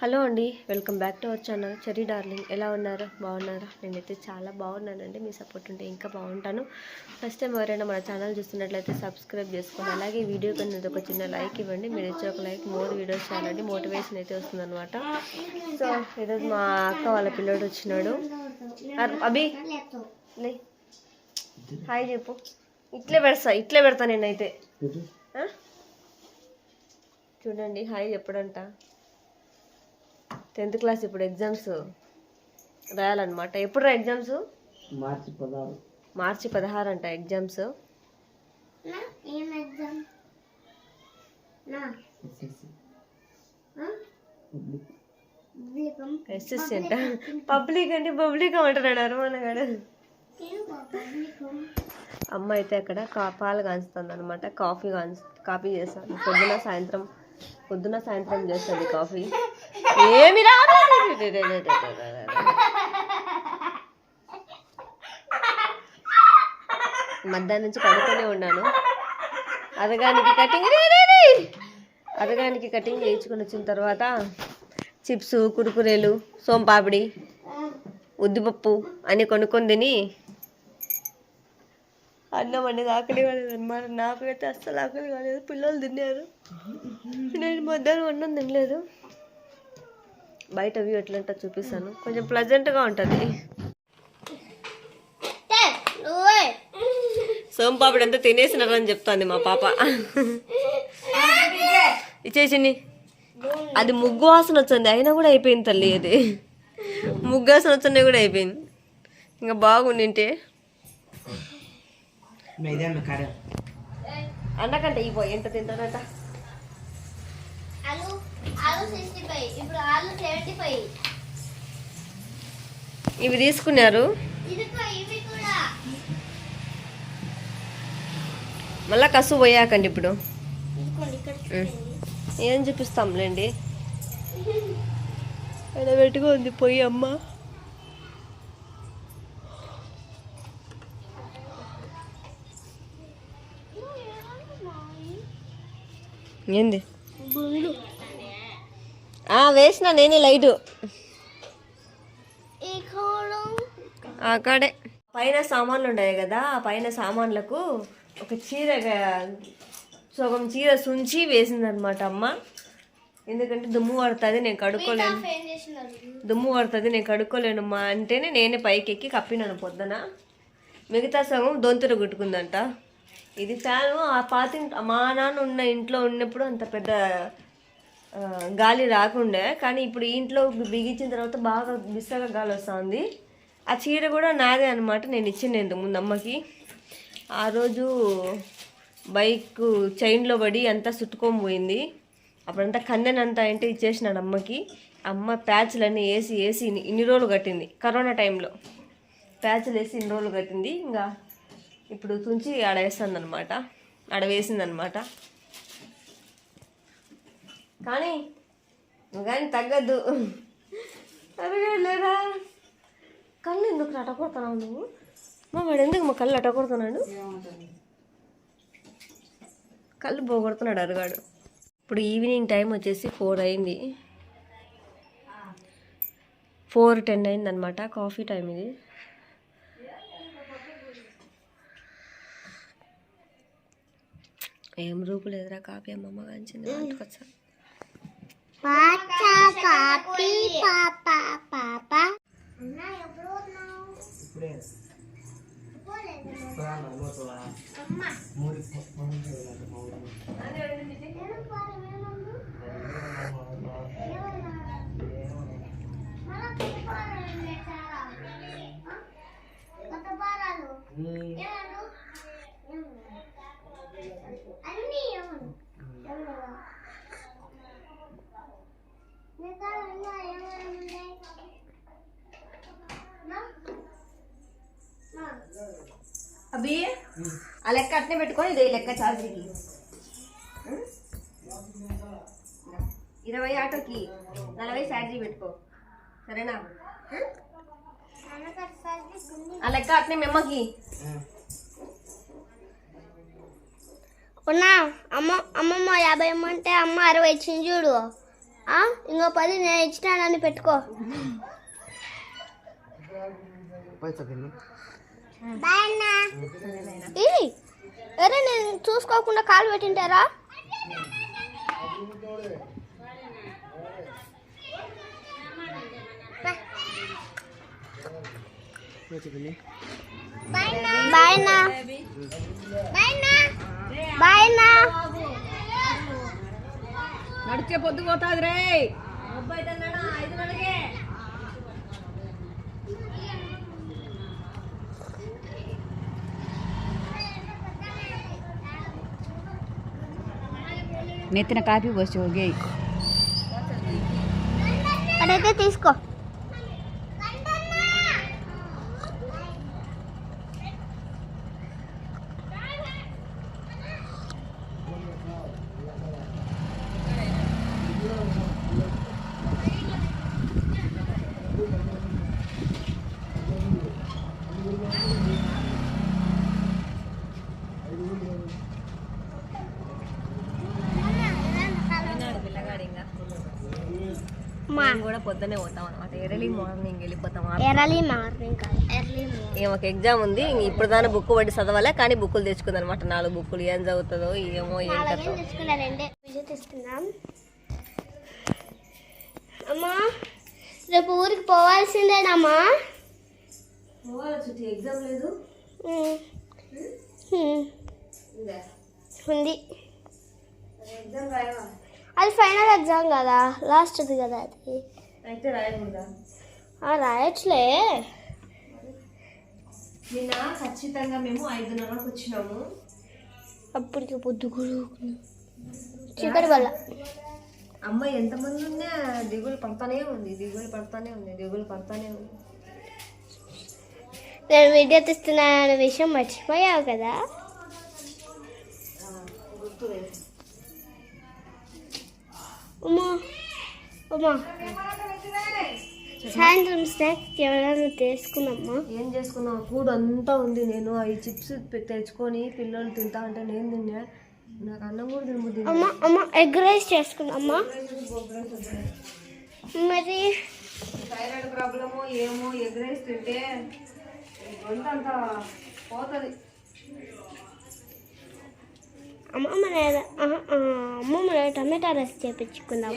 Hello అండి welcome back to our channel. Cherry darling ఎలా ఉన్నారు? బాగున్నారా? నేనైతే చాలా బాగున్నానండి మీ సపోర్ట్ ఉంటే ఇంకా బాగుంటాను. ఫస్ట్ టైం ఎవరైనా మన ఛానల్ చూస్తున్నట్లయితే సబ్స్క్రైబ్ చేసుకోండి అలాగే ఈ వీడియో కింద ఒక చిన్న లైక్ ఇవ్వండి. మీరు ఇచ్చే ఒక లైక్ మోర్ వీడియోస్ చేయాలండి. మోటివేషన్ అయితే వస్తుందన్నమాట. సో ఈరోజు మా అక్క వాళ్ళ పిల్లోడు వచ్చినాడు. అభి హాయ్ చెప్పు. ఇట్లే పెడతా ఇట్లే పెడతా నేనైతే? చూడండి హాయ్ చెప్పడంట. టెన్త్ క్లాస్ ఇప్పుడు ఎగ్జామ్స్ రాయాలన్నమాట. ఎప్పుడు రా ఎగ్జామ్స్? మార్చి పదహారు. మార్చి పదహారు అంట ఎగ్జామ్స్. ఎస్ఎస్సి. అంట. పబ్లిక్. అంటే పబ్లిక్ అంటున్నాడు అరమనగాడు దీపం అమ్మ అయితే అక్కడ కా పాలు కాంచుతుంది అనమాట కాఫీ కాంచు కాఫీ చేస్తాను పొద్దున సాయంత్రం పొద్దున సాయంత్రం చేస్తుంది కాఫీ. ఏమి రాదు? మధ్యాహ్నం నుంచి పడుకొని ఉన్నాను. అదగానికి కటింగ్ అదగానికి కటింగ్ చేయించుకొని వచ్చిన తర్వాత చిప్స్ కురుకురేలు సోంపాపిడి ఉద్దిపప్పు అని కొనుక్కొని తిని అన్నం అనేది ఆకలి కాలేదు అనమాట నాకైతే అస్సలు ఆకలి కాలేదు పిల్లలు తిన్నారు. నేను మధ్యాహ్నం అన్నం తినలేదు. బయట వ్యూ ఎట్లంటో చూపిస్తాను. కొంచెం ప్లజెంట్గా ఉంటుంది. నువ్వే సోంపాపిడి అంతా తినేసినారని చెప్తాంది మా పాప. ఇచ్చేసింది. అది ముగ్గు వాసన వచ్చింది. అయినా కూడా అయిపోయింది తల్లి అది ముగ్గు వాసన వచ్చింది కూడా అయిపోయింది. ఇంకా బాగుండింటే ఇదే అన్నకంటే ఇవ్వ ఎంత తింటానట ఇవి తీసుకున్నారు. మళ్ళా కసు పోయాకండి ఇప్పుడు. ఏం చూపిస్తాంలేండి. ఎలా పెట్టుకో ఉంది పొయ్యి అమ్మ. ఏంది? వేసిన నేనే లైటు. అక్కడే పైన సామాన్లు ఉన్నాయి కదా ఆ పైన సామాన్లకు ఒక చీర సగం చీర సుంచి వేసిందనమాట అమ్మ. ఎందుకంటే దుమ్ము పడుతుంది నేను కడుక్కోలేను. దుమ్ము పడుతుంది నేను కడుక్కోలేను మా అంటేనే నేనే పైకి ఎక్కి కప్పినాను పొద్దున. మిగతా సగం దొంతుర గుట్టుకుందంట ఇది ఫ్యాను ఆ పాత మా నాన్న ఉన్న ఇంట్లో ఉన్నప్పుడు అంత పెద్ద గాలి రాకుండే కానీ ఇప్పుడు ఇంట్లో బిగించిన తర్వాత బాగా బిస్సగా గాలి వస్తుంది. ఆ చీర కూడా నాదే అనమాట నేను ఇచ్చింది ఇంతకు ముందు అమ్మకి. ఆ రోజు బైక్ చైన్లో పడి అంతా చుట్టుకొని పోయింది. అప్పుడంతా కందెనంతా అంటే ఇచ్చేసినాడు అమ్మకి. అమ్మ ప్యాచ్లన్నీ వేసి వేసి ఇన్ని- ఇన్ని రోజులు కట్టింది కరోనా టైంలో. ప్యాచ్లు వేసి ఇన్ని రోజులు కట్టింది. ఇంకా ఇప్పుడు తుంచి ఆడ వేస్తుంది అనమాట ఆడ వేసిందనమాట కానీ కానీ తగ్గద్దు. అరగా లేదా కళ్ళు ఎందుకు అట కొడుతున్నావు నువ్వు? మా వాడు ఎందుకు మా కళ్ళు అట కొడుతున్నాడు కళ్ళు పోగొడుతున్నాడు అరగాడు. ఇప్పుడు ఈవినింగ్ టైం వచ్చేసి ఫోర్ అయింది. ఫోర్ టెన్ అయింది అనమాట కాఫీ టైం ఇది. ఏం రూపు లేదురా కాఫీ అమ్మమ్మ కాంచింది వంటకొచ్చా పాచా పాపి పాప పాప అమ్మ మూడు మూడు వేల మూడు నేను పారవేనందు మన పారాలు చాలా కొత్త పారాలు ఏమను అన్నీ ఏమను ఎవరు నీ కాడ ఇంకా ఏమైనా ఉన్నాయి నా? నా? అభి ఆ లెక్క అట్నే పెట్టుకొని ఇదే లెక్క ఛార్జీకి ఇరవై ఆటోకి నలభై ఛార్జీ పెట్టుకో. సరేనా? ఆ లెక్క అట్నే మెమ్మకి. ఉన్నా అమ్మ అమ్మమ్మ యాభై ఇమ్మంటే అమ్మ అరవై ఇచ్చింది చూడు. ఆ, ఇంకో పది నేను ఇచ్చినానని పెట్టుకో. అరే నేను చూసుకోకుండా కాలు పెట్టింటారా? బాయ్ నా బాయ్ నా నడిచే పొద్దు పోతాది రే. నెత్తిన కాపీ పోసి ఒగే అదైతే తీసుకో. మేము కూడా పొద్దునే పోతాం అనమాట ఎర్లీ మార్నింగ్ వెళ్ళిపోతాం. ఎర్లీ మార్నింగ్ ఏమొక ఎగ్జామ్ ఉంది. ఇంక ఇప్పుడు దాని బుక్ పట్టి చదవాలే కానీ బుక్కులు తెచ్చుకుంది అనమాట నాలుగు బుక్కులు ఏం చదువుతుందో ఏమో ఏం అమ్మా రేపు ఊరికి పోవాల్సిందేనమ్మా ఎగ్జామ్ లేదు. ఉంది. ఎగ్జామ్ రాయవా? అది ఫైనల్ ఎగ్జామ్ కదా. లాస్ట్ది కదా అది. అయితే రాయకూడదా? ఆ, రాయొచ్చులే. నిన్న ఖచ్చితంగా మేము ఐదున్నరకు వచ్చినాము. అప్పటికి పొద్దు చీకటి వల్ల. అమ్మాయి ఎంతమంది ఉన్నా దిగులు పడతానే ఉంది దిగులు పడతానే ఉంది దిగులు పడతానే ఉంది. నేను వీడియో తీస్తున్నా విషయం మర్చిపోయావు కదా? గుర్తులేదు. అమ్మా అమ్మా సాయంత్రం స్నాక్స్ ఎవరైనా తీసుకున్నామ్మా ఏం చేసుకున్నావు? ఫుడ్ అంతా ఉంది నేను. అవి చిప్స్ తెచ్చుకొని పిల్లలు తింటా అంటే నేను తిన్నా. నాకు అన్నం కూడా తినబుద్ది అమ్మ అమ్మ ఎగ్ రైస్ చేసుకున్నామ్మా మరి? థైరాయిడ్ ప్రాబ్లము ఏమో ఎగ్ రైస్ తింటే గొంతు అంతా పోతుంది. అమ్మ మన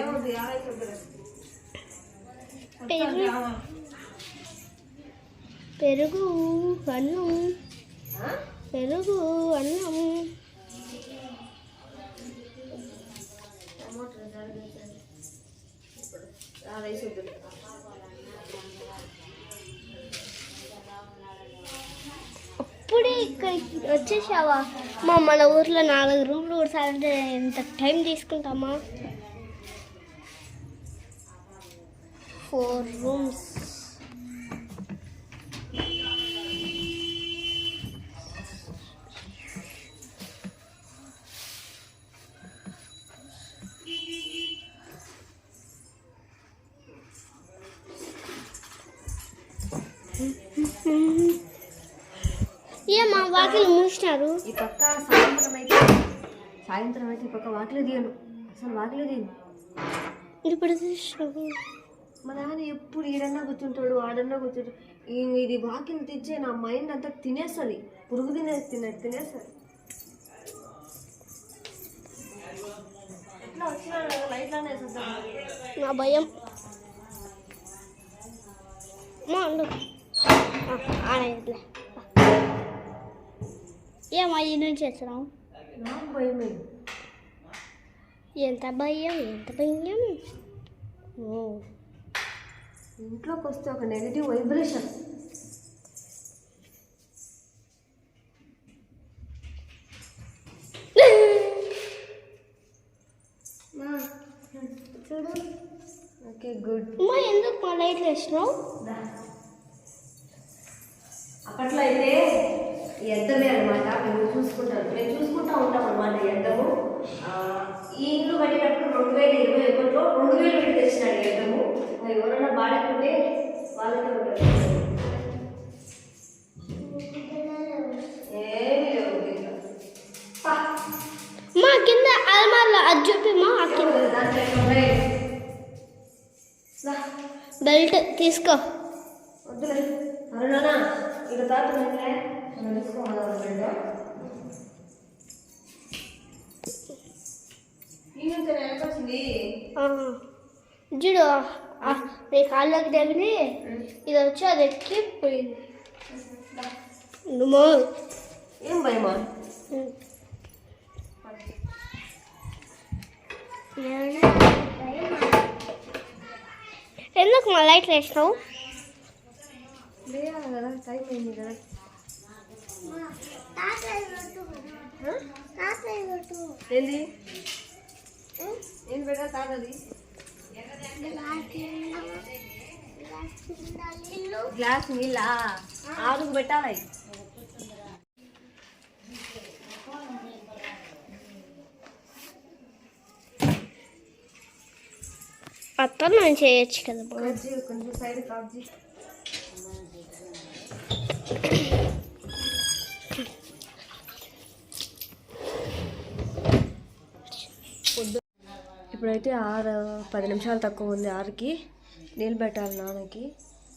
ఏముంది ఆరైతే వద్దులే. పెరుగు పెరుగు అన్నం? పెరుగు అన్నం ఆ రైస్ వద్దులే. ఇక్కడికి వచ్చేసావా? మా మన ఊర్లో నాలుగు రూమ్లు కూర్చాలంటే ఎంత టైం తీసుకుంటామా? Four rooms. వాకిలు మూసినారు. ఈ పక్క సాయంత్రం అయితే సాయంత్రం అయితే ఈ పక్క వాకిలి తీయను. అసలు వాకిలి తీయను. ఇప్పుడు మా నాన్న ఎప్పుడు ఈడన్నా కూర్చుంటాడు ఆడన్నా కూర్చుంటాడు. ఇది వాకిలి తెచ్చే నా మైండ్ అంతా తినేస్తుంది. పురుగు తినే తినే తినేస్తుంది. నా భయం. మా ఉండు ఆడలే ఏమా ఈ నుంచి భయమే ఎంత భయం ఎంత భయం? ఓ. ఇంట్లోకి వస్తే ఒక నెగిటివ్ వైబ్రేషన్ చూడు. Okay good. అమ్మా ఎందుకు మా లైట్లు వేసినావు? అప్పట్లో అయితే ఈ ఎద్దమే అనమాట మేము చూసుకుంటాం. మేము చూసుకుంటా ఉంటాం అనమాట ఆ, ఈ ఇల్లు కట్టేటప్పుడు రెండు వేల ఇరవై ఒకటిలో రెండు వేలు పెట్టి తెచ్చినాడు మరి ఎవరైనా బాడుకుంటే వాళ్ళకే. మా కింద అల్మార్లో అది చూపిమా? బెల్ట్ తీసుకో. వద్దులే. నాన్న ఇక తాత వెనకొచ్చింది ఆ, చూడు ఆ, నీ కాళ్ళకి తగిలి ఇది వచ్చి అది ఎక్కి పోయింది. ఏం భయమా? ఎందుకు మా లైట్లు వేసినావు? టైం అయింది కదా. ఏంది? ఏంది బేటా తాతది? గ్లాస్ నీళ్ళ? ఆరుకు పెట్టాలి అత్తం నేను చేయొచ్చు కదా కొంచెం సైడ్ కాబ్జి అయితే ఆరు పది నిమిషాలు తక్కువ ఉంది ఆరుకి. నీళ్ళు పెట్టాలి నాన్నకి.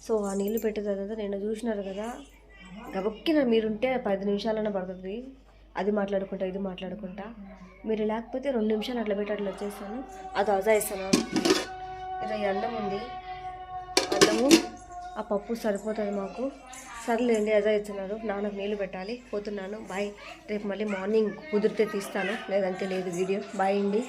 సో ఆ నీళ్ళు పెట్టే తర్వాత నేను చూసినారు కదా గబక్కిన మీరుంటే పది నిమిషాలన్నా పడుతుంది. అది మాట్లాడుకుంటా ఇది మాట్లాడుకుంటా. మీరు లేకపోతే రెండు నిమిషాలు అట్లా పెట్టి అట్లా వచ్చేస్తాను. అది అజా ఇస్తాను ఇలా అన్నం ఉంది. అన్నము ఆ పప్పు సరిపోతుంది మాకు. సర్లేండి అజా ఇస్తున్నారు. నాన్నకు నీళ్ళు పెట్టాలి. పోతున్నాను. బాయ్. రేపు మళ్ళీ మార్నింగ్ కుదిరితే తీస్తాను. లేదంటే లేదు వీడియో. బాయ్ అండి.